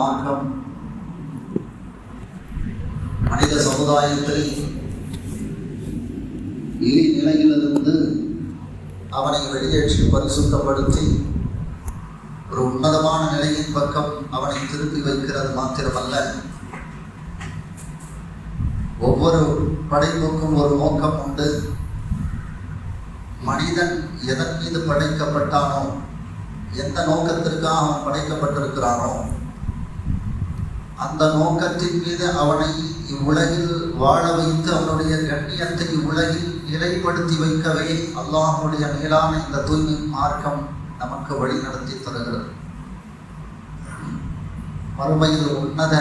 மார்க்கம். மனித சமுதாயத்தில் இழி நிலையிலிருந்து அவனை வெளியேற்றி பரிசுத்தப்படுத்தி ஒரு உன்னதமான நிலையின் பக்கம் அவனை திருப்பி வைக்கிறது மாத்திரமல்ல. ஒவ்வொரு படைப்புக்கும் ஒரு நோக்கம் உண்டு. மனிதன் எதன் மீது படைக்கப்பட்டானோ எந்த நோக்கத்திற்காக அவன் படைக்கப்பட்டிருக்கிறானோ அந்த நோக்கத்தின் மீது அவனை இவ்வுலகில் வாழ வைத்து அவனுடைய கண்ணியத்தை இவ்வுலகில் நிலைப்படுத்தி வைக்கவே அல்லாஹனுடைய மேலான இந்த தூய்மை மார்க்கம் நமக்கு வழி நடத்தி தருகிறது. மறுமையில் உன்னத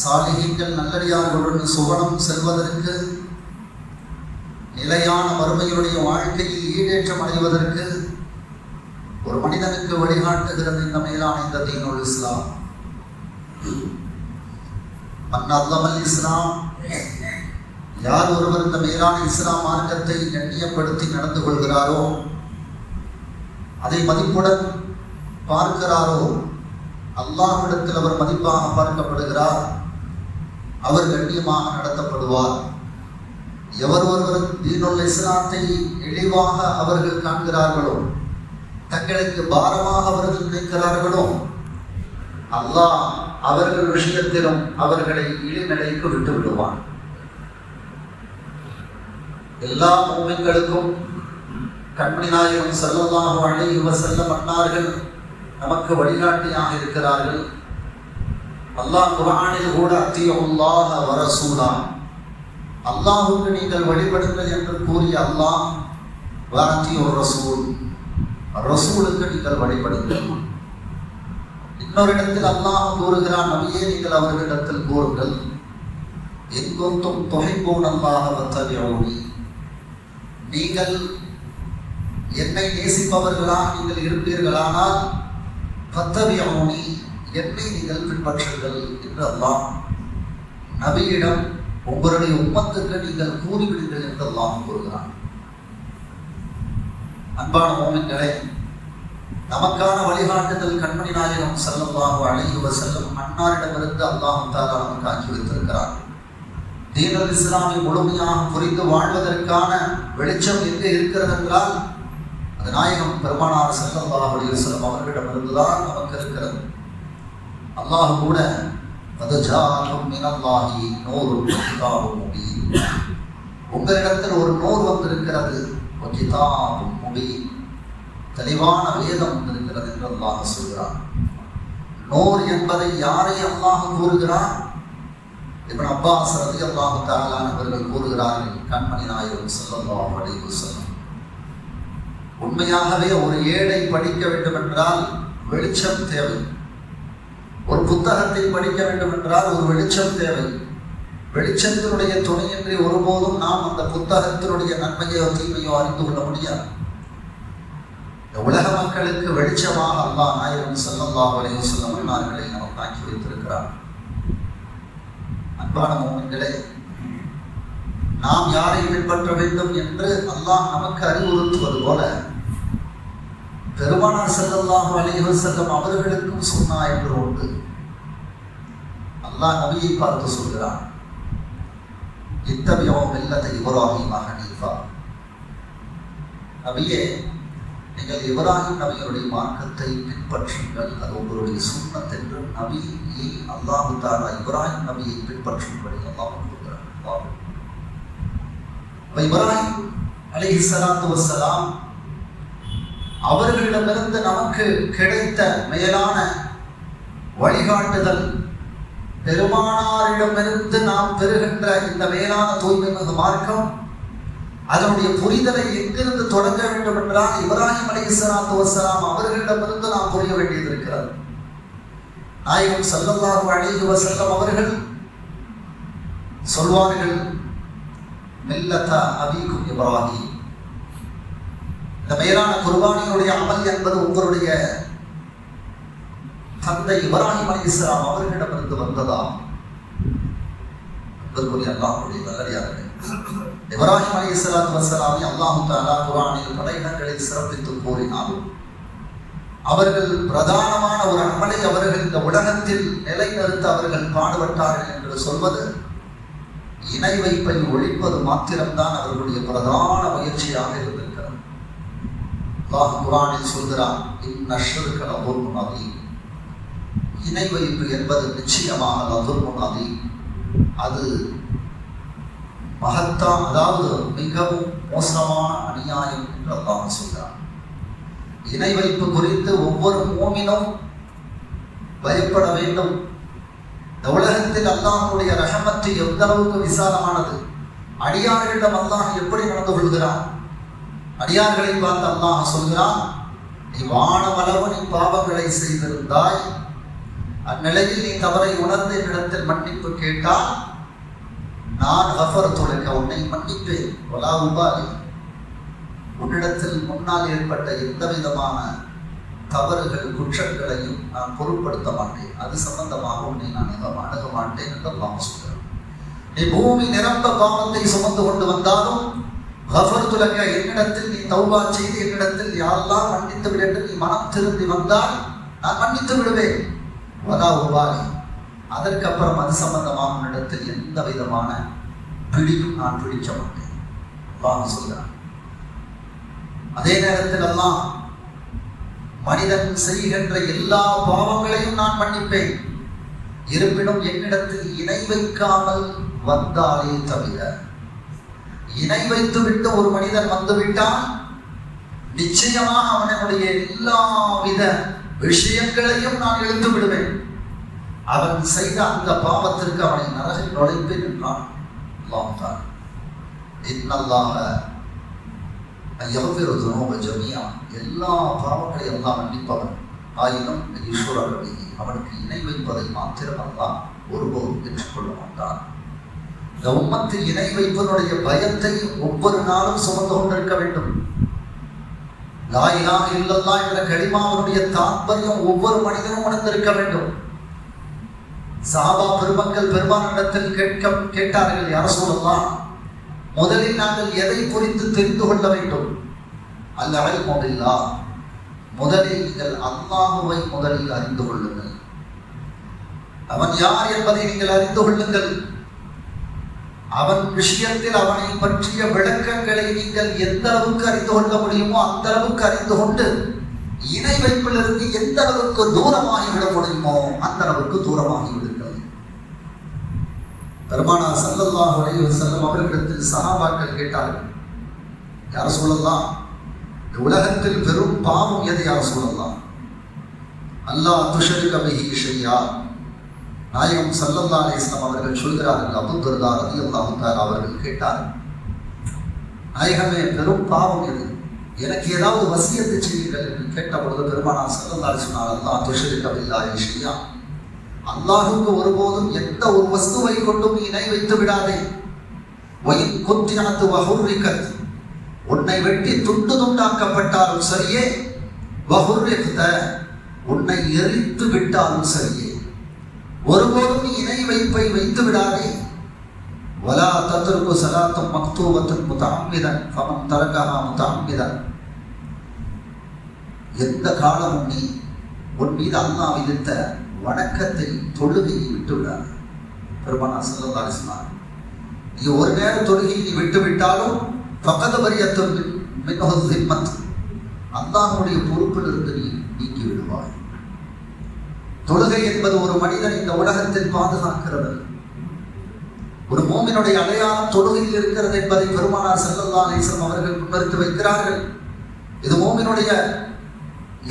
சாலிகைகள் நல்லடியார்களுடன் சுவனம் செல்வதற்கு நிலையான மறுமையுடைய வாழ்க்கையில் ஈடேற்றம் அடைவதற்கு ஒரு மனிதனுக்கு வழிகாட்டுகிறது இந்த மேலான இந்த தீனுல் இஸ்லாம். மன்னல்லமல் இஸ்லாம். யார் ஒருவர் இந்த மேலான இஸ்லாம் மார்க்கத்தை கண்ணியப்படுத்தி நடந்து கொள்கிறாரோ அதை மதிப்புடன் பார்க்கிறாரோ அல்லாஹிடத்தில் அவர் மதிப்பாக பார்க்கப்படுகிறார். அவர் கண்ணியமாக நடத்தப்படுவார். எவர் ஒருவர் தீனுள்ள இஸ்லாத்தை இழிவாக அவர்கள் காண்கிறார்களோ தங்களுக்கு பாரமாக அவர்கள் நினைக்கிறார்களோ அல்லாஹ் அவர்கள் விஷயத்திலும் அவர்களை இழிநிலைக்கு விட்டு விடுவான். எல்லா மூமிங்களுக்கும் கண்மணி நாயகம் செல்லல்லாஹு அலைஹி செல்ல மன்னார்கள் நமக்கு வழிகாட்டியாக இருக்கிறார்கள். அல்லாஹ் குரானில் கூட அத்தியுல்லாஹ வ ரசூலா அல்லாஹ்வுக்கு நீங்கள் வழிபடுங்கள் என்று கூறிய அல்லாஹ் வாரத்தி ஒரு ரசூல் ரசூலுக்கு நீங்கள் வழிபடுங்கள் இன்னொரு இடத்தில் அல்லாஹ் கூறுகிறான் நபியே நீங்கள் அவர்களிடத்தில் கூறுங்கள். எங்கொத்தும் தொகைப்போன் அல்லாஹ வத்தவியோனி நீங்கள் என்னை நேசிப்பவர்களா நீங்கள் இருப்பீர்களானால் பத்தவியோனி என்னை நீங்கள் பின்பற்றுங்கள் என்று அல்லாஹ் நபியிடம் உங்களுடைய உம்மத்துக்கு நீங்கள் கூறிவிடுங்கள் என்று அல்லாஹ் கூறுகிறான். அன்பான மோமின்களே நமக்கான வழிகாட்டுதல் கண்மணி நாயகம் செல்லம்பாக அழகிவ செல்லும் அன்னாரிடமிருந்து அல்லாஹ் தாலா நமக்கு ஆக்கி வைத்திருக்கிறார் தீனல் இஸ்லாமை முழுமையாக புரிந்து வாழ்வதற்கான வெளிச்சம் எங்கே இருக்கிறது என்றால் அது நாயகம் பெருமானார் செல்லல்லாஹு அலைஹி வஸல்லம் அவர்களிடமிருந்து தான் நமக்கு இருக்கிறது. அல்லாஹ் கூட உங்களிடத்தில் ஒரு நூல் வந்திருக்கிறது. முபீன். தெளிவான வேதம் வந்திருக்கிறது என்று அல்லாஹ் சொல்கிறான். நூறு என்பதை யாரை அல்லாஹ் கூறுகிறான்? இவன் அப்பாஸ் ரதி அல்லாஹு தாலானவர்கள் கூறுகிறார்கள் கண்மணி நாயகம் செல்லல்லா வடிவு செல்லும் உண்மையாகவே ஒரு ஏழை படிக்க வேண்டும் என்றால் வெளிச்சம் தேவை. ஒரு புத்தகத்தை படிக்க வேண்டும் என்றால் ஒரு வெளிச்சம் தேவை. வெளிச்சத்தினுடைய துணையின்றி ஒருபோதும் நாம் அந்த புத்தகத்தினுடைய நன்மையோ தீமையோ அறிந்து கொள்ள முடியாது. இந்த உலக மக்களுக்கு வெளிச்சமாக அல்லாஹ் நாயகம் செல்லல்லா வலையும் செல்லும் அன்னார்களை நமக்கு ஆக்கி வைத்திருக்கிறார். அன்பான மோமின்களே நாம் யாரை பின்பற்ற வேண்டும் என்று அல்லாஹ் நமக்கு அறிவுறுத்துவது போல பெருமானார் ஸல்லல்லாஹு அலைஹி செல்லும் அவர்களுக்கும் சொன்னா என்று உண்டு. அல்லாஹ் நபியை பார்த்து சொல்கிறான் இத்தபியோ மில்லத்தை இப்ராஹிம் ஹனீஃபா. நபியே நீங்கள் இப்ராஹிம் நபியுடைய மார்க்கத்தை பின்பற்றுங்கள். அது உங்களுடைய சுண்ணத் என்று நபியை அல்லாஹு தாலா இப்ராஹிம் நபியை பின்பற்றும்படி அல்லாஹ் கொடுக்கிறார். இப்ராஹிம் அலைஹி சலாத்து வசலாம் அவர்களிடமிருந்து நமக்கு கிடைத்த மேலான வழிகாட்டுதல் பெருமானாரிடமிருந்து நாம் பெறுகின்ற இந்த மேலான தூய்மை மிகு மார்க்கம் அதனுடைய புரிதலை எங்கிருந்து தொடங்க வேண்டும் என்றால் இப்ராஹிம் அலி இஸ்லாத்து வசலாம் அவர்களிடமிருந்து நாம் புரிய வேண்டியது இருக்கிறது நாயகம் சல்லல்லாஹு அலைஹி வசல்லம் அவர்கள் சொல்வார்கள் மெல்லத்தா அபீக்கும் இப்ராஹிம். இந்த மேலான குர்பானியினுடைய அமல் என்பது உங்களுடைய தந்தை இப்ராஹிம் அலி இஸ்லாம் அவர்களிடமிருந்து வந்ததா? அன்புக்குரிய அல்லாஹுடைய நல்லடியார்கள் இப்ராஹிம் அலி இஸ்லாத்து வசலாமை அல்லாஹு தாலா குரானில் பல இடங்களில் சிறப்பித்து கூறினாலும் அவர்கள் பிரதானமான ஒரு அமலை அவர்கள் இந்த உலகத்தில் நிலைநிறுத்த அவர்கள் பாடுபட்டார்கள் என்று சொல்வது இணை வைப்பை ஒழிப்பது மாத்திரம்தான் அவர்களுடைய பிரதான முயற்சியாக இருந்திருக்கிறது. அல்லாஹ் குரானில் சொல்கிறான் இந்நஷ்ருக்க லதுர்முன் அதீம் இணை வைப்பு என்பது நிச்சயமாக லதுர்முன் அதீம் அது மகத்தா அதாவது மிகவும் மோசமான அநியாயம் என்று அல்லாஹ் சொல்கிறான். இணை வைப்பு குறித்து ஒவ்வொரு மூமினும் பயப்பட வேண்டும். இந்த உலகத்தில் அல்லாஹுடைய ரகமற்று எந்த அளவுக்கு விசாலமானது? அடியார்களிடம் அல்லாஹ் எப்படி நடந்து கொள்கிறான்? அடியார்களை பார்த்து அல்லாஹ் சொல்கிறான் நீ வானவளவு நீ பாவங்களை செய்திருந்தாய். அந்நிலையில் நீ தவறை உணர்ந்த இடத்தில் மன்னிப்பு கேட்டால் நான் கஃபர் துளைக்க உன்னை மன்னிப்பேன். ஒலா உபாலி. உன்னிடத்தில் முன்னால் ஏற்பட்ட எந்த விதமான தவறுகள் குற்றங்களையும் நான் பொருட்படுத்த மாட்டேன். அது சம்பந்தமாக உன்னை நான் அணுக மாட்டேன் என்று அல்லாஹ் சொல்கிறேன். நீ பூமி நிரம்ப பாவத்தை சுமந்து கொண்டு வந்தாலும் கஃபர் துலக்க என்னிடத்தில் நீ தௌபா செய்து என்னிடத்தில் யாரெல்லாம் மன்னித்து விட என்று நீ மனம் திரும்பி வந்தால் நான் மன்னித்து விடுவேன். வதா உபாலி. அதற்கப்புறம் அது சம்பந்தமாக உன்னிடத்தில் எந்த விதமான பிடியும் நான் பிடிக்க மாட்டேன். அல்லாஹ் சொல்கிறான். அதே நேரத்தில் எல்லாம் மனிதன் செய்கின்ற எல்லா பாவங்களையும் நான் மன்னிப்பேன். இருப்பினும் என்னிடத்தில் இணை வைக்காமல் வந்தாலே தவிர இணை வைத்து விட்டு ஒரு மனிதன் வந்துவிட்டால் நிச்சயமாக அவனுடைய எல்லா வித விஷயங்களையும் நான் இழுத்து விடுவேன் அவன் செய்த அந்த பாவத்திற்கு அவனை நரகில் நுழைப்பேன் என்றான். அல்லாஹ் தான் இன்னல்லாக எவ்வளவு துனூப ஜமியா எல்லா பாவங்களையும் எல்லாம் மன்னிப்பவன். ஆயினும் ஈஸ்வர அவனுக்கு இணை வைப்பதை மாத்திரம் அல்லாஹ் ஒருபோதும் ஏற்றுக்கொள்ள மாட்டான். இந்த உம்மத்தில் இணை வைப்பதனுடைய பயத்தை ஒவ்வொரு நாளும் சுமந்து கொண்டிருக்க வேண்டும். லாயிலாக இல்லல்லா என்ற களிமாவனுடைய தாற்பயம் ஒவ்வொரு மனிதனும் உணர்ந்திருக்க வேண்டும். சாபா பெருமக்கள் பெருமானிடத்தில் கேட்க கேட்டார்கள் யார சொல்லலாம் முதலில் நாங்கள் எதை குறித்து தெரிந்து கொள்ள வேண்டும்? அல்ல மொழில்லா முதலில் நீங்கள் அல்லாஹுவை முதலில் அறிந்து கொள்ளுங்கள். அவன் யார் என்பதை நீங்கள் அறிந்து கொள்ளுங்கள். அவன் விஷயத்தில் அவனை பற்றிய விளக்கங்களை நீங்கள் எந்த அளவுக்கு அறிந்து கொள்ள முடியுமோ அந்த அளவுக்கு அறிந்து கொண்டு இணை வைப்பிலிருந்து எந்த அளவுக்கு தூரமாகி விட முடியுமோ அந்த அளவுக்கு தூரமாகி விடுங்கள். பெருமானா சல்லல்லாஹு அலைஹி செல்லும் அவர்களிடத்தில் சகாபாக்கள் கேட்டார்கள் யார் சொல்லலாம் இந்த உலகத்தில் பெரும் பாவம் எதை யார் சொல்லலாம் அல்லாஹ் துஷரு பிஹி ஷையா. நாயகம் சல்லல்லா அலிஸ்லாம் அவர்கள் சொல்கிறார்கள் அபு துர்தா ரதி அல்லாஹால் அவர்கள் கேட்டார் நாயகமே பெரும் பாவம் எது? எனக்கு ஏதாவது வசியத்தை செய்யுங்கள் என்று கேட்ட பொழுது பெருமானா சொன்னார் அல்லாஹ் துஷரிக பில்லாஹி ஷையா. அல்லாஹுக்கு ஒருபோதும் எந்த ஒரு வஸ்துவை கொண்டும் நீ இணை வைத்து விடாதே. ஒயின் குத்தினத்து வகுர்விக்கத் உன்னை வெட்டி துண்டு துண்டாக்கப்பட்டாலும் சரியே. வஹுர்ரிகத உன்னை எரித்து விட்டாலும் சரியே. ஒருபோதும் இணை வைப்பை வைத்து விடாதே. வலா تترك صلاة مكتوبة متعمدا فمن تركها متعمدا எந்த காலமும் நீ உன் மீது அல்லாஹ் விதித்த வணக்கத்தை தொழுகையை விட்டுவிடாது. பெருமானா செல்லதாரி சொன்னார் நீ ஒரு நேரம் தொழுகையை நீ விட்டு விட்டாலும் பக்கத்து வரியத்தில் மின்னொரு ஹிம்மத் அல்லாஹுடைய பொறுப்பில் இருந்து நீ நீக்கி விடுவாய். தொழுகை என்பது ஒரு மனிதன் இந்த உலகத்தில் பாதுகாக்கிறது ஒரு மோமினுடைய அடையாளம் தொழுகையில் இருக்கிறது என்பதை பெருமானார் செல்லல்லா அலிஸ்லம் அவர்கள் முன்னெடுத்து வைக்கிறார்கள். இது மோமினுடைய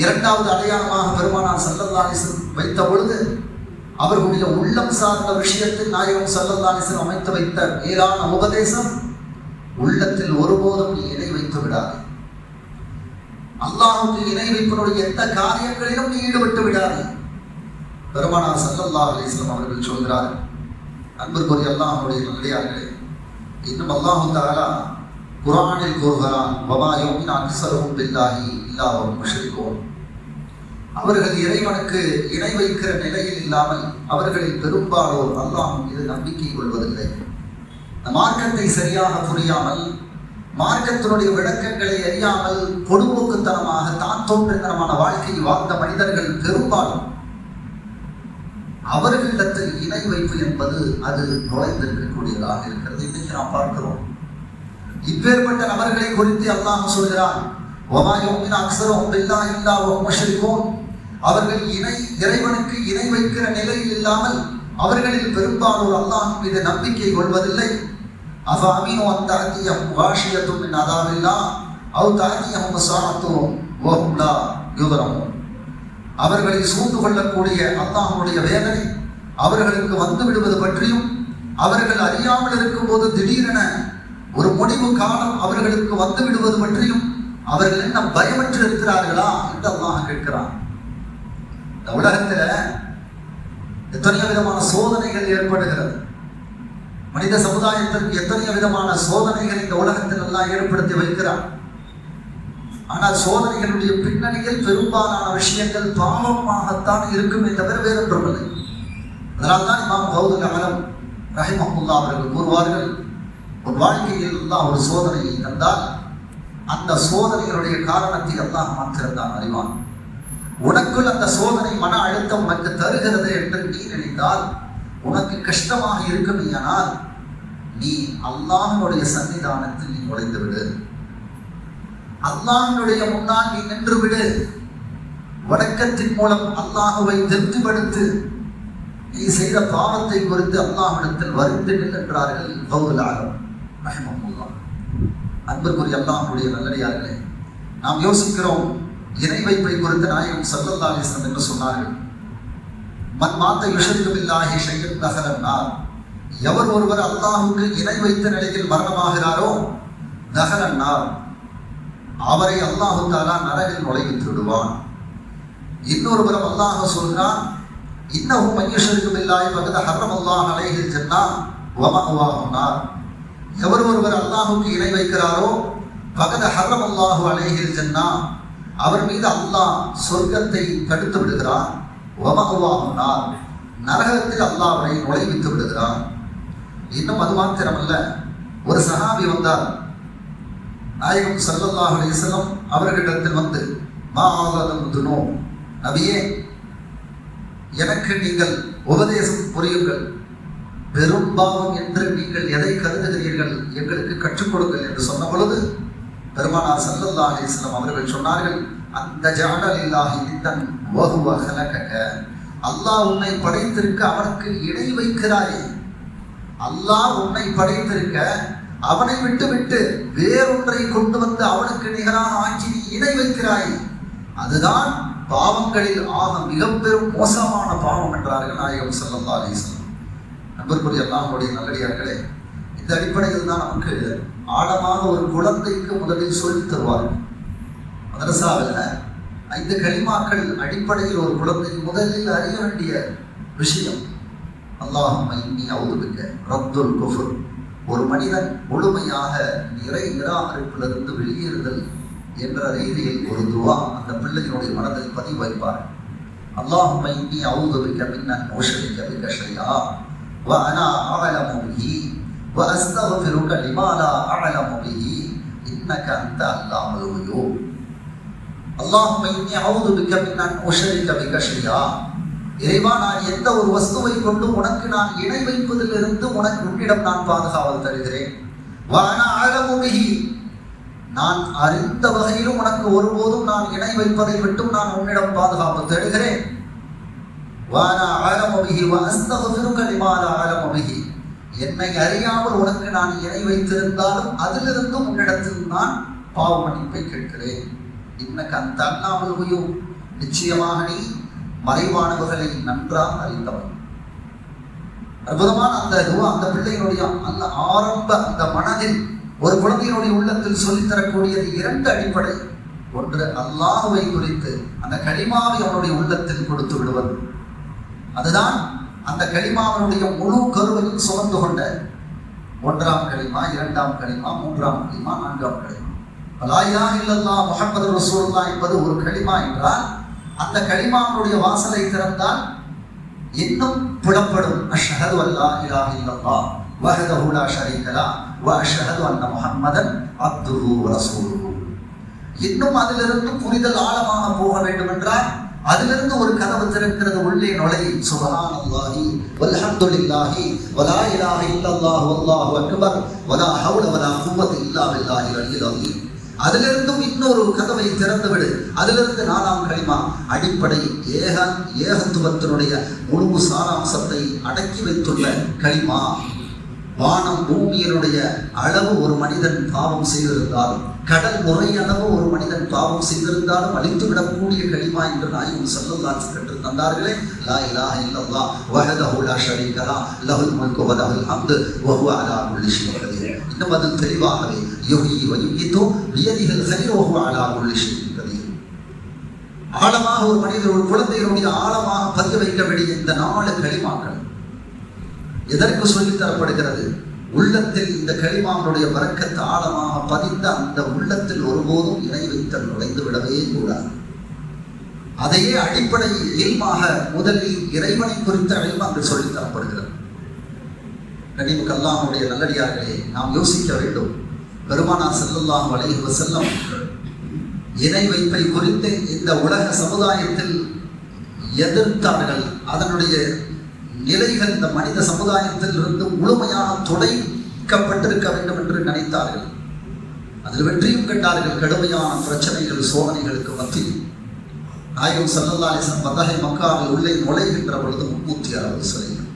இரண்டாவது அடையாளமாக பெருமானார் செல்லல்லா அலிஸ்லம் வைத்த பொழுது அவர்களுடைய உள்ளம் சார்ந்த விஷயத்தில் நாயகம் செல்லல்லா அலிஸ்லம் அமைத்து வைத்த மேலான உபதேசம் உள்ளத்தில் ஒருபோதும் நீ இணை வைத்து விடாது. அல்லாஹுக்கு இணை வைப்பனுடைய எந்த காரியங்களிலும் நீ ஈடுபட்டு விடாது. பெருமானார் செல்லல்லா அலிஸ்லம் அவர்கள் சொல்கிறார்கள் அன்பிற்குரிய அல்லாஹுடைய நல்லடியார்களே இன்னும் அல்லாஹு தாலா குரானில் கூறுகிறான் வபாயோமின் அக்சரவும் பில்லாகி இல்லாவும் முஷரிக்கோம் அவர்கள் இறைவனுக்கு இணை வைக்கிற நிலையில் இல்லாமல் அவர்களில் பெரும்பாலோர் அல்லாஹ் மீது நம்பிக்கை கொள்வதில்லை. மார்க்கத்தை சரியாக புரியாமல் மார்க்கத்தினுடைய விளக்கங்களை அறியாமல் பொடுபோக்குத்தனமாக தான் தோன்றுத்தனமான வாழ்க்கையை வாழ்ந்த மனிதர்கள் பெரும்பாலும் அவர்களிடத்தில் இணை வைப்பு என்பது அது நுழைந்திருக்கக்கூடியதாக இருக்கிறது. இன்னைக்கு நாம் பார்க்கிறோம். இப்பேற்பட்ட நபர்களை குறித்து அல்லாஹ் சொல்கிறான். ஒமா யோமின் பில்லா இல்லா முஷரிகோன். அவர்கள் இணை இறைவனுக்கு இணை வைக்கிற நிலையில் இல்லாமல் அவர்களில் பெரும்பாலோர் அல்லாஹ் மீது நம்பிக்கை கொள்வதில்லை. அஃப அமீனு அந்த அத்தியம் வாஷியத்தும் அதாவில்லா அவு தாத்தியம் சாணத்தும் ஓஹும்லா யூதரமும் அவர்களை சூழ்ந்து கொள்ளக்கூடிய அல்லாஹனுடைய வேதனை அவர்களுக்கு வந்து விடுவது பற்றியும் அவர்கள் அறியாமல் இருக்கும்போது திடீரென ஒரு முடிவு காலம் அவர்களுக்கு வந்து விடுவது பற்றியும் அவர்கள் என்ன பயமற்று இருக்கிறார்களா என்று அல்லாஹ் கேட்கிறான். இந்த உலகத்தில் எத்தனையோ விதமான சோதனைகள் ஏற்படுகிறது. மனித சமுதாயத்திற்கு எத்தனையோ விதமான சோதனைகள் இந்த உலகத்தில் எல்லாம் ஏற்படுத்தி வைக்கிறான். ஆனால் சோதனைகளுடைய பின்னணியில் பெரும்பாலான விஷயங்கள் பாவமாகத்தான் இருக்குமே தவிர வேறொன்றுமில்லை. அதனால் தான் இமாம் கௌதல் ரஹிம் அப்துல்லா அவர்கள் கூறுவார்கள் ஒரு வாழ்க்கையில் எல்லாம் ஒரு சோதனையை தந்தால் அந்த சோதனைகளுடைய காரணத்தை எல்லாம் மாத்திரம்தான் அறிவான். உனக்குள் அந்த சோதனை மன அழுத்தம் உனக்கு தருகிறது என்று நீ நினைத்தால் உனக்கு கஷ்டமாக இருக்குமேயானால் நீ அல்லாஹனுடைய சன்னிதானத்தில் நீ நுழைந்து விடு அல்லாஹனுடைய முன்னால் நீ நின்று விடு வணக்கத்தின் மூலம் அல்லாஹுவை திருப்திப்படுத்து நீ செய்த பாவத்தை குறித்து அல்லாஹிடத்தில் வருந்து நின்றார்கள் பௌலாகம் ரஹிமஹுல்லா அன்பிற்குரிய அல்லாஹுடைய நல்லடியார்களே நாம் யோசிக்கிறோம் இணை வைப்பை குறித்து நாயகம் சல்லல்லா அலிஸ்லம் என்று சொன்னார்கள். மண் மாத்த விஷயமில்லாகி ஷையத் நகரன்னார் எவர் ஒருவர் அல்லாஹுக்கு இணை வைத்த நிலையில் மரணமாகிறாரோ? நகரன்னார் அவரை அல்லாஹு தாலா நரகில் நுழைவித்து விடுவான் இன்னொருவரும் அல்லாஹ் சொல்கிறான் இன்னமும் மனுஷருக்கும் இல்லாய் பகத ஹர்ரம் அல்லாஹ் அலைஹில் ஜன்னா வமஹுவாகுனார் எவர் ஒருவர் அல்லாஹுக்கு இணை வைக்கிறாரோ பகத ஹர்ரம் அல்லாஹு அலைஹில் சென்னா அவர் மீது அல்லாஹ் சொர்க்கத்தை தடுத்து விடுகிறான் வமகுவாகுனார் நரகத்தில் அல்லாஹ் அவரை நுழைவித்து விடுகிறான் இன்னும் அது மாத்திரமல்ல ஒரு சகாபி வந்தார் நாயகம் சல்லல்லாஹ் அலிஸ்லம் அவர்களிடத்தில் வந்து மா ஆதம் துனோ நபியே எனக்கு நீங்கள் உபதேசம் புரியுங்கள். பெரும்பாவம் என்று நீங்கள் எதை கருதுகிறீர்கள் எங்களுக்கு கற்றுக் கொடுங்கள் என்று சொன்ன பொழுது பெருமானார் சல்லல்லா அலிஸ்லம் அவர்கள் சொன்னார்கள் அந்த ஜாடல் இல்லாஹி தன் வகுவ கலகக அல்லாஹ் உன்னை படைத்திருக்க அவனுக்கு இடை வைக்கிறாயே. அல்லாஹ் உன்னை படைத்திருக்க அவனை விட்டு விட்டு வேறொன்றை கொண்டு வந்து அவனுக்கு நிகரான ஆக்கி இணை வைக்கிறாய். அதுதான் பாவங்களில் ஆக மிக பெரும் மோசமான பாவம் என்றார்கள் நாயகம் சல்லல்லா அலிஸ்லாம் நண்பர்குரிய அல்லாஹுடைய நல்லடியார்களே இந்த அடிப்படையில் தான் நமக்கு ஆழமாக ஒரு குழந்தைக்கு முதலில் சொல்லித் தருவார்கள். மதரசாவில் ஐந்து களிமாக்கள் அடிப்படையில் ஒரு குழந்தை முதலில் அறிய வேண்டிய விஷயம் அல்லாஹும் இன்னி அவுதுபிக்க ரப்துல் குஃபுர். ஒரு மனிதன் முழுமையாக இறை நிராகரிப்பிலிருந்து வெளியேறுதல் என்ற ரீதியில் ஒரு துவா அந்த பிள்ளையினுடைய மனதில் பதிவு வைப்பார் அல்லாஹும் நீ அவுதவிக்க பின்னன் ஓஷரிக்க விகஷையா வ அனா ஆழமுகி வ அஸ்தவதிருக்க லிமாலா ஆழமுகி இன்னக்க அந்த அல்லாமலுயோ அல்லாஹும் நீ அவுதவிக்க பின்னன் ஓஷரிக்க விகஷையா இறைவா நான் எந்த ஒரு வஸ்துவை கொண்டும் உனக்கு நான் இணை வைப்பதிலிருந்து உனக்கு உன்னிடம் நான் பாதுகாவல் தருகிறேன். வான அழகுமிகி நான் அறிந்த வகையிலும் உனக்கு ஒருபோதும் நான் இணை வைப்பதை விட்டும் நான் உன்னிடம் பாதுகாப்பு தருகிறேன். வானா ஆலமபிகி வஸ்தகுருக லிமால ஆலமபிகி என்னை அறியாமல் உனக்கு நான் இணை வைத்திருந்தாலும் அதிலிருந்தும் உன்னிடத்தில் நான் பாவ மன்னிப்பை கேட்கிறேன். இன்னக்கு அந்த அல்லாமல் நிச்சயமாக நீ மறைவானவர்களை நன்றாக அறிந்தவன். அற்புதமான அந்த துவா அந்த பிள்ளையினுடைய அந்த ஆரம்ப அந்த மனதில் ஒரு குழந்தையினுடைய உள்ளத்தில் சொல்லித்தரக்கூடியது இரண்டு அடிப்படை. ஒன்று அல்லாஹுவை குறித்து அந்த களிமாவை அவனுடைய உள்ளத்தில் கொடுத்து விடுவது. அதுதான் அந்த களிமாவனுடைய முழு கருவையும் சுமந்து கொண்ட ஒன்றாம் களிமா இரண்டாம் களிமா மூன்றாம் களிமா நான்காம் களிமா. பலாயா இல்லல்லா முகமது ரசூல்லா என்பது ஒரு களிமா என்றால் அந்த களிமாவுடைய வாசலை திறந்தால் இன்னும் புலப்படும். அஷ்ஹது அல்லா இலா இல்லல்லா வஹதஹு லா ஷரீகலா வ அஷ்ஹது அன்ன முஹம்மதன் அப்துஹு வ ரசூலுஹு. இன்னும் அதிலிருந்து புரிதல் ஆழமாக போக வேண்டும் என்றால் அதிலிருந்து ஒரு கதவு திறக்கிறது உள்ளே நுழை சுபஹானல்லாஹி வல்ஹம்துலில்லாஹி வலா இலாஹ இல்லல்லாஹு வல்லாஹு அக்பர். வலா ஹவுல வலா குவத்த இல்லா பில்லாஹி அலில் அலீம். அதிலிருந்தும் இன்னொரு கதவை திறந்துவிடு அதிலிருந்து நாலாம் களிமா அடிப்படை ஏக ஏகத்துவத்தினுடைய முழு சாராம்சத்தை அடக்கி வைத்துள்ள களிமா வானம் பூமியினுடைய அளவு ஒரு மனிதன் பாவம் செய்திருந்தாலும் கடல் முறையளவு ஒரு மனிதன் பாவம் செய்திருந்தாலும் அழித்து விடக்கூடிய களிமா என்று நாயும் சொல்லல்லாச்சு கற்று தந்தார்களே லா இலா இல்லல்லா வஹதஹு லா ஷரீக லஹுல் முல்கு வ ஹம்து வ ஹுவ அலா குல்லி ஷைஇன் கதீர். இன்னும் தெளிவாகவே யுஹ்யி வ யுமீத்து பியதிஹில் அலா குல்லி ஷைஇன் கதீர். ஆழமாக ஒரு மனிதர் ஒரு குழந்தையினுடைய ஆழமாக பதிய வைக்க வேண்டிய இந்த நாலு களிமாக்கள் எதற்கு சொல்லித்தரப்படுகிறது உள்ளத்தில் இந்த களிமாவுடைய வரக்கத்து ஆழமாக பதிந்த அந்த உள்ளத்தில் ஒருபோதும் இணை வைத்தல் நுழைந்து விடவே கூடாது. அதையே அடிப்படை இயல்பாக முதலில் இறைவனை குறித்த அழிவு அங்கு சொல்லித் தரப்படுகிறது. கனிவு கல்லாமுடைய நல்லடியார்களே நாம் யோசிக்க வேண்டும். பெருமானா செல்லல்லாம் அலைஹி செல்லம் இணை வைப்பை குறித்து இந்த உலக சமுதாயத்தில் எதிர்த்தார்கள். அதனுடைய நிலைகள் இந்த மனித சமுதாயத்தில் இருந்து முழுமையாக துடைக்கப்பட்டிருக்க வேண்டும் என்று நினைத்தார்கள். அதில் வெற்றியும் கண்டார்கள். கடுமையான பிரச்சனைகள் சோதனைகளுக்கு மத்தியில். நாயகம் சல்லல்லாசன் பதகை மக்காவில் உள்ளே நுழைகின்ற பொழுது முன்னூத்தி அறுபது சிலைகள்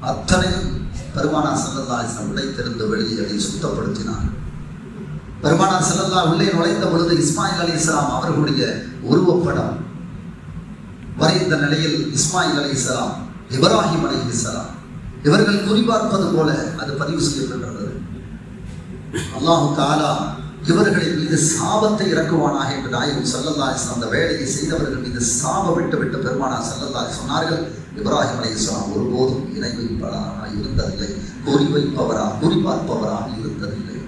அத்தனையும் பெருமானா சல்லல்லாசன் உடைத்திருந்து வெளியே அதை சுத்தப்படுத்தினார் பெருமானா செல்லல்லா உள்ளே நுழைந்த பொழுது இஸ்மாயில் அலி இஸ்லாம் அவர்களுடைய உருவப்படம் வரைந்த நிலையில் இஸ்மாயில் அலி இஸ்லாம் இப்ராஹிம் அலி இஸ்லாம் இவர்கள் குறிபார்ப்பது போல அது பதிவு செய்யப்பட்டிருந்தது. அல்லாஹு தாலா இவர்களின் மீது சாபத்தை இறக்குவானாக என்று நாயகம் சல்லல்லா அந்த வேலையை செய்தவர்கள் மீது சாபம் விட்டு விட்டு பெருமானா சல்லல்லா சொன்னார்கள் இப்ராஹிம் அலி இஸ்லாம் ஒருபோதும் இணை வைப்பவராக இருந்ததில்லை. குறி வைப்பவரா குறிபார்ப்பவராக இருந்ததில்லை.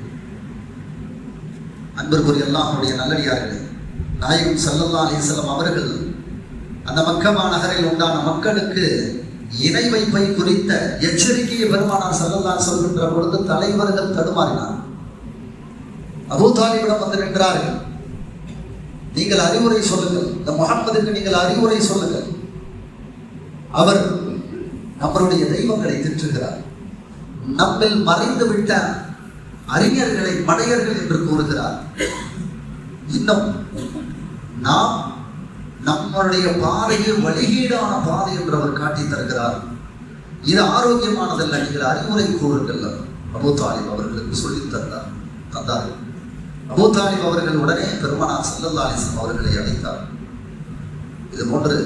அன்பிற்குரிய அல்லாஹனுடைய நல்லடியார்களே நாயகம் சல்லல்லா அலிஸ்லாம் அவர்கள் அந்த மக்கமா நகரில் உண்டான மக்களுக்கு இணை வைப்பை குறித்த எச்சரிக்கையை பெருமானார் செல்லலாம் சொல்கின்ற பொழுது தலைவர்கள் தடுமாறினார். அபூதாலிபிடம் வந்து நின்றார்கள் நீங்கள் அறிவுரை சொல்லுங்கள். இந்த முகமதுக்கு நீங்கள் அறிவுரை சொல்லுங்கள். அவர் நம்மளுடைய தெய்வங்களை திட்டுகிறார் நம்மில் மறைந்து விட்ட அறிஞர்களை படையர்கள் என்று கூறுகிறார். இன்னும் நாம் நம்மளுடைய பாதையில் வழிகீடான பாதை என்று அவர் காட்டி தருகிறார். இது ஆரோக்கியமானதல்ல நீங்கள் அறிவுரை கூறுங்கள் அபு தாலிப் அவர்களுக்கு சொல்லி தந்தார் தந்தார்கள் அபு தாலிப் அவர்கள் உடனே பெருமானார் சல்லல்லா அலிஸ்லாம் அவர்களை அழைத்தார். இது போன்று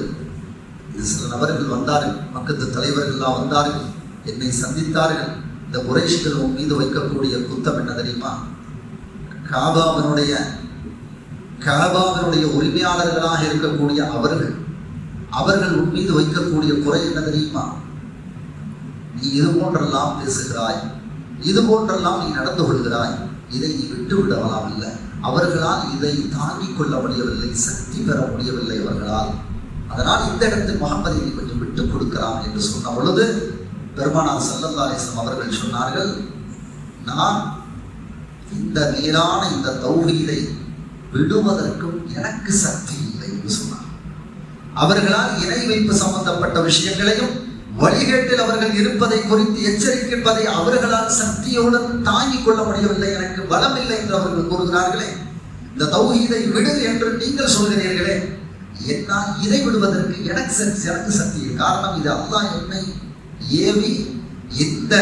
இது சில நபர்கள் வந்தார்கள் மக்கத்து தலைவர்கள்லாம் வந்தார்கள் என்னை சந்தித்தார்கள். இந்த குறைஷிகள் உன் மீது வைக்கக்கூடிய குத்தம் என்ன தெரியுமா? காபாவினுடைய காபாவினுடைய உரிமையாளர்களாக இருக்கக்கூடிய அவர்கள் அவர்கள் உன் மீது வைக்கக்கூடிய குறை என்ன தெரியுமா? நீ இது போன்றெல்லாம் பேசுகிறாய் இது போன்றெல்லாம் நீ நடந்து கொள்கிறாய் இதை நீ விட்டு விடலாம் இல்லை. அவர்களால் இதை தாங்கிக் கொள்ள முடியவில்லை சக்தி பெற முடியவில்லை அவர்களால். அதனால் இந்த இடத்தில் முகமதை நீ கொஞ்சம் விட்டுக் கொடுக்கலாம் என்று சொன்ன பொழுது பெருமானார் சல்லல்லாசம் அவர்கள் சொன்னார்கள் நான் இந்த நீரான இந்த தௌகீதை விடுவதற்கும் எனக்கு சக்தி இல்லை என்று சொன்னார். அவர்களால் இணை வைப்பு சம்பந்தப்பட்ட விஷயங்களையும் வழிகேட்டில் அவர்கள் இருப்பதை குறித்து எச்சரிக்கின்றதை அவர்களால் சக்தியுடன் தாங்கிக் கொள்ள முடியவில்லை எனக்கு பலம் இல்லை என்று அவர்கள் கூறுகிறார்களே இந்த தௌஹீதை விடு என்று நீங்கள் சொல்கிறீர்களே என்னால் இதை விடுவதற்கு எனக்கு சக்தி எனக்கு சக்தி காரணம் இது அல்லாஹ் என்னை ஏவி இந்த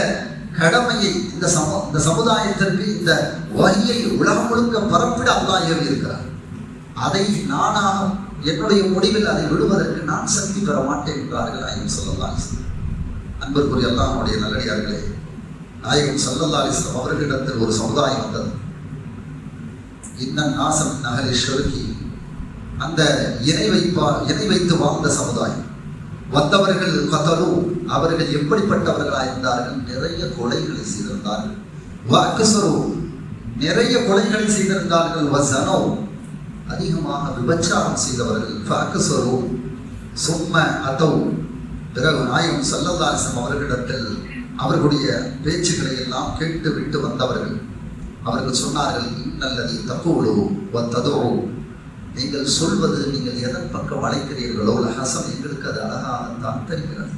கடமையை இந்த சம இந்த சமுதாயத்திற்கு இந்த வரியை உலகம் முழுக்க பரப்பிட அல்லாஹ் ஏவி இருக்கிறார் அதை நானாக என்னுடைய முடிவில் அதை விடுவதற்கு நான் சக்தி பெற மாட்டேன் என்றார்கள் ஐயம் சொல்லலாம் அலிஸ்லாம் அன்பிற்குரிய அல்லாஹனுடைய நல்லடியார்களே நாயகம் சல்லல்லா அலிஸ்லாம் அவர்களிடத்தில் ஒரு சமுதாயம் வந்தது. இன்னன் நாசம் நகரி அந்த இணை வைப்பா இணை வைத்து வாழ்ந்த சமுதாயம். வந்தவர்கள் கதலு அவர்கள் எப்படிப்பட்டவர்களாக இருந்தார்கள் நிறைய கொலைகளை செய்திருந்தார்கள். வாக்குசரு நிறைய கொலைகளை செய்திருந்தார்கள். வசனோ அதிகமாக விபச்சாரம் செய்தவர்கள் வாக்குசரு சும்ம அதோ பிறகு நாயகம் சல்லதாசம் அவர்களிடத்தில் அவர்களுடைய பேச்சுக்களை எல்லாம் கேட்டு விட்டு வந்தவர்கள். அவர்கள் சொன்னார்கள் இன்னல்லதி தப்புவலோ வந்ததோ நீங்கள் சொல்வது நீங்கள் எதன் பக்கம் அழைக்கிறீர்களோ ஹசம் எங்களுக்கு அது அழகாகத்தான் தெரிகிறது.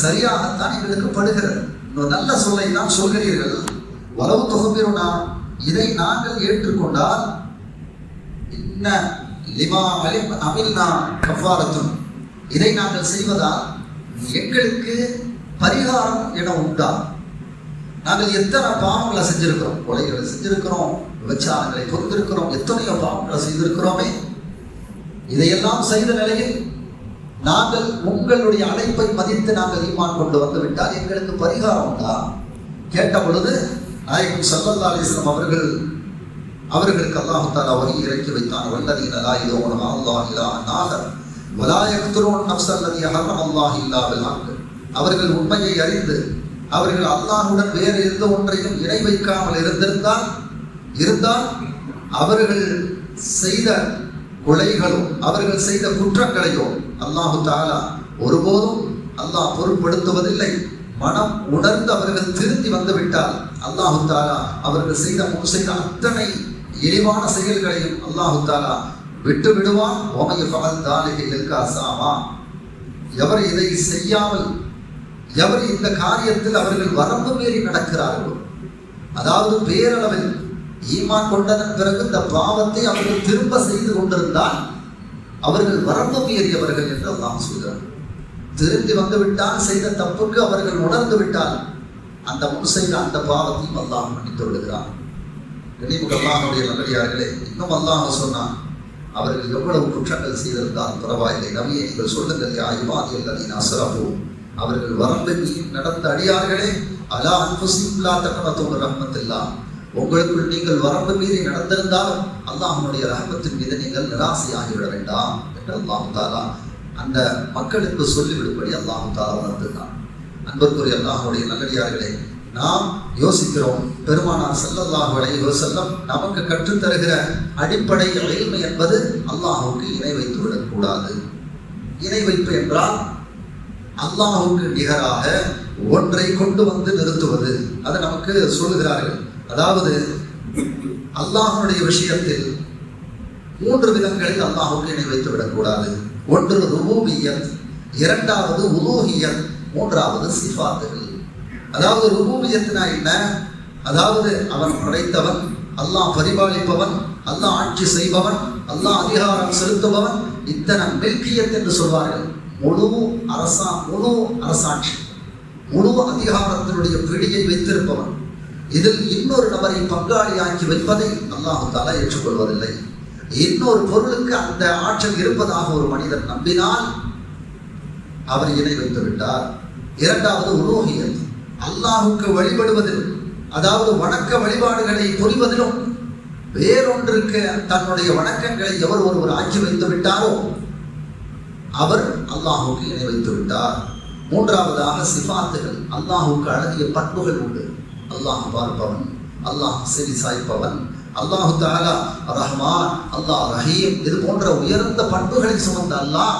சரியாகத்தான் எங்களுக்கு படுகிறது. இன்னும் நல்ல சொல்லை தான் சொல்கிறீர்கள். வரவு தொகுப்பிருனா இதை நாங்கள் ஏற்றுக்கொண்டால் என்ன லிமா அலிம் அமில்னா கஃபாரத்தும் இதை நாங்கள் செய்வதால் எங்களுக்கு பரிகாரம் என உண்டா? நாங்கள் எத்தனை பாவங்களை செஞ்சிருக்கிறோம் கொலைகளை செஞ்சிருக்கிறோம் விபச்சாரங்களை பொறுத்திருக்கிறோம் எத்தனையோ பாவங்களை செய்திருக்கிறோமே. இதையெல்லாம் செய்த நிலையில் நாங்கள் உங்களுடைய அழைப்பை மதித்து நாங்கள் ஈமான் கொண்டு வந்து விட்டால் எங்களுக்கு பரிகாரம் தான் கேட்ட பொழுது நாயகம் சல்லல்லா அலிஸ்லாம் அவர்கள் அவர்களுக்கு அல்லாஹால அவரை வரி இறக்கி வைத்தான். வல்லதீன இதோ யுதூன அல்லாஹ் இல்லா நாகர் வலா நப்சல்லதி அகரம் அல்லாஹ் இல்லா அவர்கள் உண்மையை அறிந்து அவர்கள் அல்லாஹுடன் வேறு எந்த ஒன்றையும் இணை வைக்காமல் இருந்திருந்தால் இருந்தால் அவர்கள் செய்த கொலைகளும் அவர்கள் செய்த குற்றங்களையோ அல்லாஹு தாலா ஒருபோதும் அல்லாஹ் பொருட்படுத்துவதில்லை. மனம் உணர்ந்து அவர்கள் திருந்தி வந்து விட்டால் அல்லாஹு தாலா அவர்கள் செய்த செய்த அத்தனை இழிவான செயல்களையும் அல்லாஹு தாலா விட்டு விடுவான் ஓமைய பகல் தாலிகை அசாமா எவர் இதை செய்யாமல் எவர் இந்த காரியத்தில் அவர்கள் வரம்பு மீறி நடக்கிறார்களோ அதாவது பேரளவில் ஈமான் கொண்டதன் பிறகு இந்த பாவத்தை அவர்கள் திரும்ப செய்து கொண்டிருந்தால் அவர்கள் வரம்பு மீறியவர்கள் என்று அல்லாஹ் சொல்கிறார் திரும்பி வந்துவிட்டால் செய்த தப்புக்கு அவர்கள் உணர்ந்து விட்டால் அந்த முன் செய்த அந்த பாவத்தையும் அல்லாஹ் மன்னித்து விடுகிறார் கனிமுக அல்லாஹனுடைய நல்லடியார்களே இன்னும் அல்லாஹ் சொன்னான் அவர்கள் எவ்வளவு குற்றங்கள் செய்திருந்தால் பரவாயில்லை. நவியை நீங்கள் சொல்லுங்கள் யா இவாதி அல்லதீன் அசரபோ அவர்கள் வரம்பு நடந்த அடியார்களே அலா அன்புசிம்லா தக்கணத்தோடு ரஹ்மத்தில்லா உங்களுக்குள் நீங்கள் வரம்பு மீறி நடந்திருந்தாலும் அல்லாஹனுடைய ரஹமத்தின் மீது நீங்கள் நிராசையாகிவிட வேண்டாம் என்று அல்லாஹு தாலா அந்த மக்களுக்கு சொல்லிவிடும்படி அல்லாஹு தாலா உணர்ந்துதான் அன்பிற்குரிய அல்லாஹுடைய நல்லடியார்களே நாம் யோசிக்கிறோம் பெருமானார் செல்லல்லாஹு அலைஹி வஸல்லம் நமக்கு கற்றுத் தருகிற அடிப்படை எளிமை என்பது அல்லாஹுக்கு இணை வைத்து விடக்கூடாது. இணை வைப்பு என்றால் அல்லாஹுக்கு நிகராக ஒன்றை கொண்டு வந்து நிறுத்துவது. அதை நமக்கு சொல்லுகிறார்கள் அதாவது அல்லாஹனுடைய விஷயத்தில் மூன்று விதங்களில் அல்லாஹுக்கு இணை வைத்து விடக்கூடாது. ஒன்று ருபூபியத் இரண்டாவது உலூஹியத் மூன்றாவது சிஃபாத்துகள். அதாவது ருபூபியத்னா என்ன? அதாவது அவன் படைத்தவன் அல்லாஹ் பரிபாலிப்பவன் அல்லாஹ் ஆட்சி செய்பவன் அல்லாஹ் அதிகாரம் செலுத்துபவன் இத்தனை மில்கியத் என்று சொல்வார்கள். முழு அரசா முழு அரசாட்சி முழு அதிகாரத்தினுடைய பிடியை வைத்திருப்பவன். இதில் இன்னொரு நபரை பங்காளியாக்கி வைப்பதை அல்லாஹு தாலா ஏற்றுக்கொள்வதில்லை. இன்னொரு பொருளுக்கு அந்த ஆற்றல் இருப்பதாக ஒரு மனிதன் நம்பினால் அவர் இணை வைத்து விட்டார். இரண்டாவது உலோகியல். அல்லாஹுக்கு வழிபடுவதில் அதாவது வணக்க வழிபாடுகளை புரிவதிலும் வேறொன்றுக்கு தன்னுடைய வணக்கங்களை எவர் ஒருவர் ஆக்கி வைத்து விட்டாரோ அவர் அல்லாஹுக்கு இணை வைத்து விட்டார். மூன்றாவதாக சிபாத்துகள். அல்லாஹுக்கு அழகிய பண்புகள் உண்டு. அல்லாஹ் பார்ப்பவன் அல்லாஹ் செவி சாய்ப்பவன் அல்லாஹு தாலா ரஹ்மான் அல்லாஹ் ரஹீம் இது போன்ற உயர்ந்த பண்புகளை சுமந்த அல்லாஹ்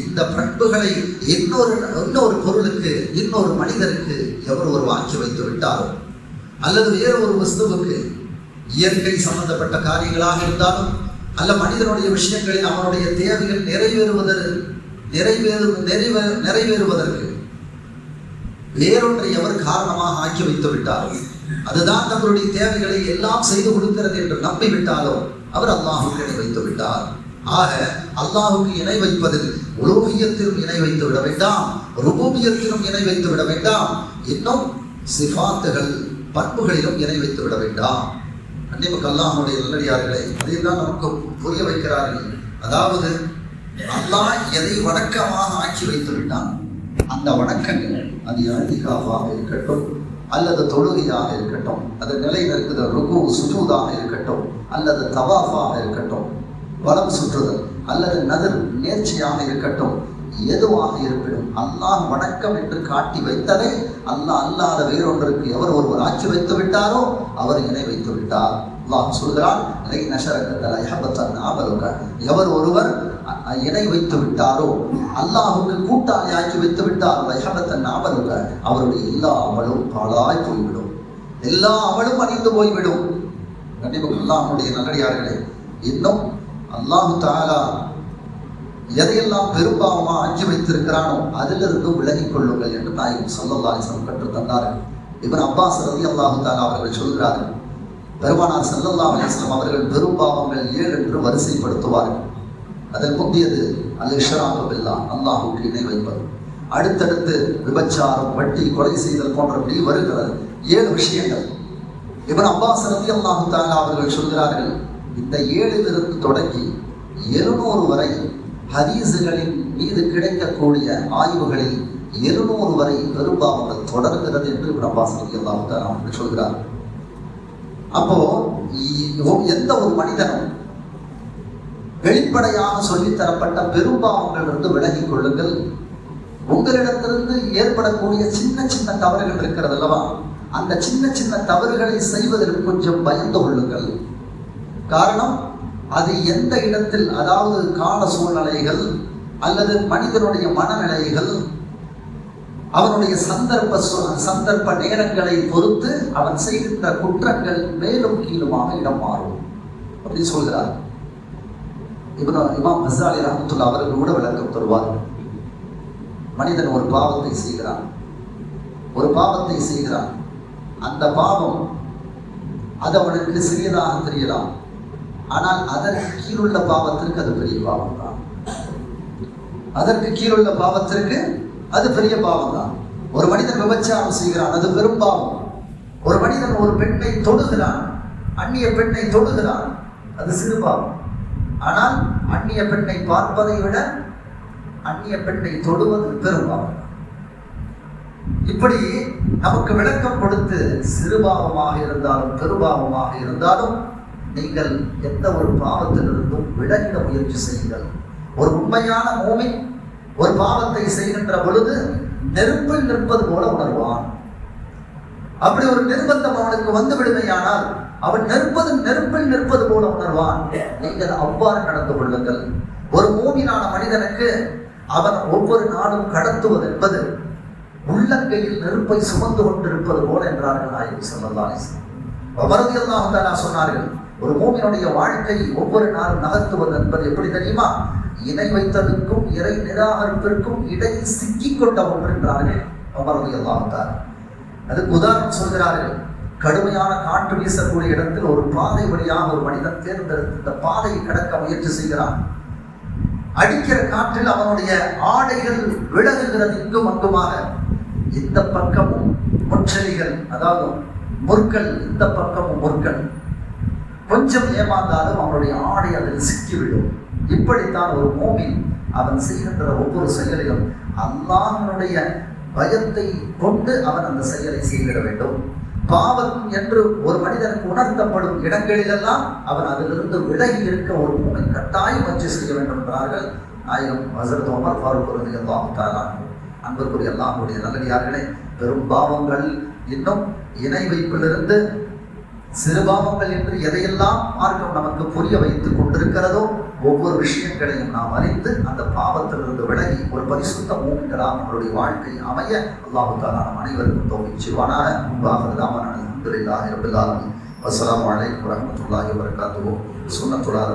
இந்த பண்புகளை இன்னொரு இன்னொரு பொருளுக்கு இன்னொரு மனிதருக்கு எவர் ஒரு வாக்கி வைத்து விட்டாரோ? அல்லது வேறு ஒரு வஸ்துவுக்கு இயற்கை சம்பந்தப்பட்ட காரியங்களாக இருந்தாலும் அல்ல மனிதனுடைய விஷயங்களில் அவனுடைய தேவைகள் நிறைவேறுவதற்கு நிறைவேறு நிறைவே நிறைவேறுவதற்கு வேறொன்றை எவர் காரணமாக ஆக்கி வைத்து விட்டாரோ. அதுதான் தங்களுடைய தேவைகளை எல்லாம் செய்து கொடுக்கிறது என்று நம்பிவிட்டாலோ அவர் அல்லாஹுக்கு இணை வைத்து விட்டார். ஆக அல்லாஹுக்கு இணை வைப்பதில் உலோகியத்திலும் இணை வைத்து விட வேண்டாம் ருபூபியத்திலும் இணை வைத்து விட வேண்டாம் இன்னும் சிஃபாத்துகள் பண்புகளிலும் இணை வைத்து விட வேண்டாம். அன்னிமுக்கு அல்லாஹனுடைய நல்லடியார்களை அதையெல்லாம் நமக்கு புரிய வைக்கிறார்கள். அதாவது அல்லாஹ் எதை வணக்கமாக ஆக்கி வைத்து விட்டான்? அந்த வணக்கங்கள் அது அழுதிகாவாக இருக்கட்டும் அல்லது தொழுகையாக இருக்கட்டும் அது நிலை நிற்கிற ருகு சுஜூதாக இருக்கட்டும் அல்லது தவாஃபாக இருக்கட்டும் வலம் சுற்றுதல் அல்லது நகர் நேர்ச்சியாக இருக்கட்டும் எதுவாக இருப்பினும் அல்லாஹ் வணக்கம் என்று காட்டி வைத்ததை அல்லாஹ் அல்லாத வேறொன்றுக்கு எவர் ஒருவர் ஆட்சி வைத்து விட்டாரோ அவர் இணை வைத்து விட்டார். அல்லாஹ் சொல்கிறான் லை எவர் ஒருவர் இணை வைத்து விட்டாரோ அல்லாஹுக்கு கூட்டாளி ஆக்கி வைத்து விட்டாரோ லைஹபத்தன் ஆபலுக அவருடைய எல்லா அமலும் பாழாய் போய்விடும். எல்லா அமலும் அணிந்து போய்விடும். கண்டிப்பாக அல்லாஹுடைய நல்லடியார்களே இன்னும் அல்லாஹு தாலா எதையெல்லாம் பெரும்பாவமா அஞ்சு வைத்திருக்கிறானோ அதிலிருந்து விலகிக் கொள்ளுங்கள் என்று நாயகம் சல்லல்லாஹு அலைஹி கற்றுத் தந்தார்கள். இவன் அப்பாஸ் ரதி அல்லாஹு தாலா அவர்கள் சொல்கிறார்கள் பெருமானார் சல்லல்லாஹு அலிஸ்லாம் அவர்கள் பெரும் பாவங்கள் ஏழு என்று வரிசைப்படுத்துவார்கள். அதில் முந்தியது அல் இஷ்ராக்கு அல்லாஹுக்கு இணை வைப்பது. அடுத்தடுத்து விபச்சாரம் வட்டி கொலை செய்தல் போன்றபடி வருகிறது ஏழு விஷயங்கள். இவன் அப்பாஸ் ரதி அல்லாஹு தாலா அவர்கள் சொல்கிறார்கள் இந்த ஏழிலிருந்து தொடங்கி இருநூறு வரை ஹதீஸுகளின் மீது கிடைக்கக்கூடிய ஆய்வுகளில் இருநூறு வரை பெரும்பாவங்கள் தொடர்கிறது என்று இவன் அப்பாஸ் ரதி அல்லாஹு தாலா அவர்கள் சொல்கிறார் அப்போ எந்த ஒரு மனிதனும் வெளிப்படையாக சொல்லித்தரப்பட்ட பெரும்பாவங்களிலிருந்து விலகிக் கொள்ளுங்கள். உங்களிடத்திலிருந்து ஏற்படக்கூடிய சின்ன சின்ன தவறுகள் இருக்கிறது அல்லவா? அந்த சின்ன சின்ன தவறுகளை செய்வதற்கு கொஞ்சம் பயந்து கொள்ளுங்கள். காரணம் அது எந்த இடத்தில் அதாவது கால சூழ்நிலைகள் அல்லது மனிதனுடைய மனநிலைகள் அவனுடைய சந்தர்ப்ப சு- சந்தர்ப்ப நேரங்களை பொறுத்து அவன் செய்கின்ற குற்றங்கள் மேலும் கீழுமாக இடம் மாறும். அப்படின்னு சொல்கிறார். இவன் இமாம் ஹசாலி ரஹமத்துல்லா அவர்கள் கூட விளக்கம் தருவார். மனிதன் ஒரு பாவத்தை செய்கிறான். ஒரு பாவத்தை செய்கிறான். அந்த பாவம் அது அவனுக்கு சிறியதாக தெரியலாம். ஆனால் அதற்கு கீழுள்ள பாவத்திற்கு அது பெரிய பாவம் தான் அதற்கு கீழுள்ள பாவத்திற்கு அது பெரிய பாவம் தான் ஒரு மனிதன் விபச்சாரம் செய்கிறான் அது பெரும் பாவம். ஒரு மனிதன் ஒரு பெண்ணை தொடுகிறான் அந்நிய பெண்ணை தொடுகிறான் அது சிறு பாவம். ஆனால் அந்நிய பெண்ணை பார்ப்பதை விட அந்நிய பெண்ணை தொடுவது பெரும் பாவம். இப்படி நமக்கு விளக்கம் கொடுத்து சிறுபாவமாக இருந்தாலும் பெருபாவமாக இருந்தாலும் நீங்கள் எந்த ஒரு பாவத்திலிருந்தும் விலகிட முயற்சி செய்யுங்கள். ஒரு உண்மையான மூமின் ஒரு பாவத்தை செய்கின்ற பொழுது நெருப்பில் நிற்பது போல உணர்வான். அப்படி ஒரு நிர்பந்தம் அவனுக்கு வந்து விடுமையானால் அவன் நிற்பது நெருப்பில் நிற்பது போல உணர்வான். நீங்கள் அவ்வாறு நடந்து கொள்ளுங்கள். ஒரு மூமினான மனிதனுக்கு அவன் ஒவ்வொரு நாளும் கடத்துவது என்பது உள்ளங்கையில் நெருப்பை சுமந்து கொண்டிருப்பது போல என்றார்கள் நாயகம் ஸல்லல்லாஹு அலைஹி சொன்னார்கள் ஒரு மூமினுடைய வாழ்க்கை ஒவ்வொரு நாளும் நகர்த்துவது என்பது எப்படி தெரியுமா? இணை வைத்ததுக்கும் இறை நிராகரிப்பிற்கும் இடையில் சிக்கிக் கொண்ட ஒன்று என்றார்கள் அமரது எல்லாத்தார் அதுக்கு உதாரணம் சொல்கிறார்கள். கடுமையான காற்று வீசக்கூடிய இடத்தில் ஒரு பாதை வழியாக ஒரு மனிதன் தேர்ந்தெடுத்து இந்த பாதையை கடக்க முயற்சி செய்கிறான். அடிக்கிற காற்றில் அவனுடைய ஆடைகள் விலகுகிறது இங்கும் அங்குமாக இந்த பக்கமும் முற்றலிகள் அதாவது முற்கள் இந்த பக்கமும் முற்கள் கொஞ்சம் ஏமாந்தாலும் அவனுடைய ஆடை அதில் சிக்கிவிடும். இப்படித்தான் ஒரு மோமின் அவன் செய்கின்ற ஒவ்வொரு செயலிலும் அல்லாஹனுடைய பயத்தை கொண்டு அவன் அந்த செயலை செய்திட வேண்டும். பாவம் என்று ஒரு மனிதனுக்கு உணர்த்தப்படும் இடங்களிலெல்லாம் அவன் அதிலிருந்து விலகி இருக்க ஒரு மூமின் கட்டாயம் வச்சு செய்ய வேண்டும் என்றார்கள். நாயகம் ஹசரத் உமர் ஃபாரூக் ரதி அல்லாஹ் தாலா அல்லாஹுடைய நல்லடியார்களே பெரும் பாவங்கள் இன்னும் இணை வைப்பிலிருந்து சிறுபாவங்கள் என்று எதையெல்லாம் மார்க்கம் நமக்கு புரிய வைத்துக் கொண்டிருக்கிறதோ ஒவ்வொரு விஷயங்களையும் நாம் அறிந்து அந்த பாவத்திலிருந்து விலகி ஒரு பரிசுத்த மூமிகளாக நம்மளுடைய வாழ்க்கை அமைய அல்லாஹுத்தாலா நம் அனைவருக்கும் தோமிச்சுவானாக முன்பாக ராமன் அலமதுல்லாஹி ரபில் ஆலமீன். அஸ்ஸலாமு அலைக்கும் வரஹ்மத்துல்லாஹி வபரகாத்துஹு. சுன்னத்துல்லாஹி